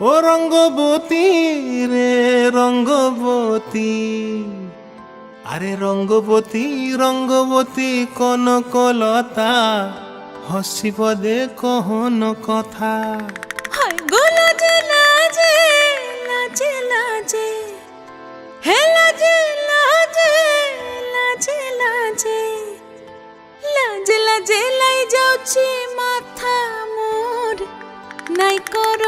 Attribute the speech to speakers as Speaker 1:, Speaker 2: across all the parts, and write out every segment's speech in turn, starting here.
Speaker 1: ও রঙ্গবতী রে রঙ্গবতী। আরে রঙ্গবতী রঙ্গবতী কনকলতা হসিব দে কহন কথা।
Speaker 2: লাজে লাই যাଉଛି মাথা মোর, নাই করো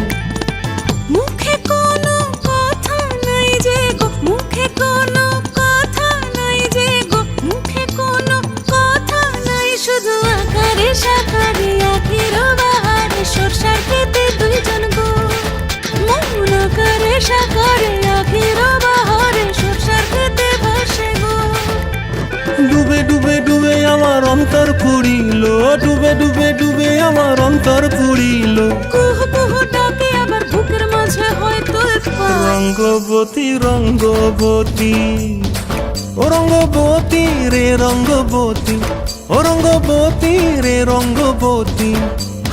Speaker 2: আকারে সাকারে আখির বাহারে সরষার খেতে ভাসে গো।
Speaker 1: ডুবে ডুবে ডুবে আমার অন্তর পুড়িল ডুবে ডুবে ডুবে আমার অন্তর পুড়িল।
Speaker 2: কুহ কুহ ডাকে আবার বুকের মাঝে হয়তো
Speaker 1: রঙ্গবতী রঙ্গবতী ও রঙ্গবতী রে রঙ্গবতী ও রঙ্গবতী রে রঙ্গবতী।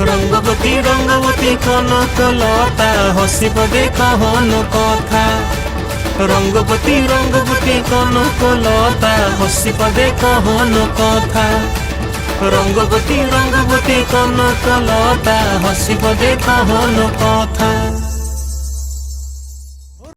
Speaker 1: রঙ্গবতী রঙ্গবতী কনকলতা হসিব দে হন কথা রঙ্গবতী রঙ্গবতী কনকলতা হসিব দে হন কথা রঙ্গবতী রঙ্গবতী কনকলতা হসিব দে হন কথা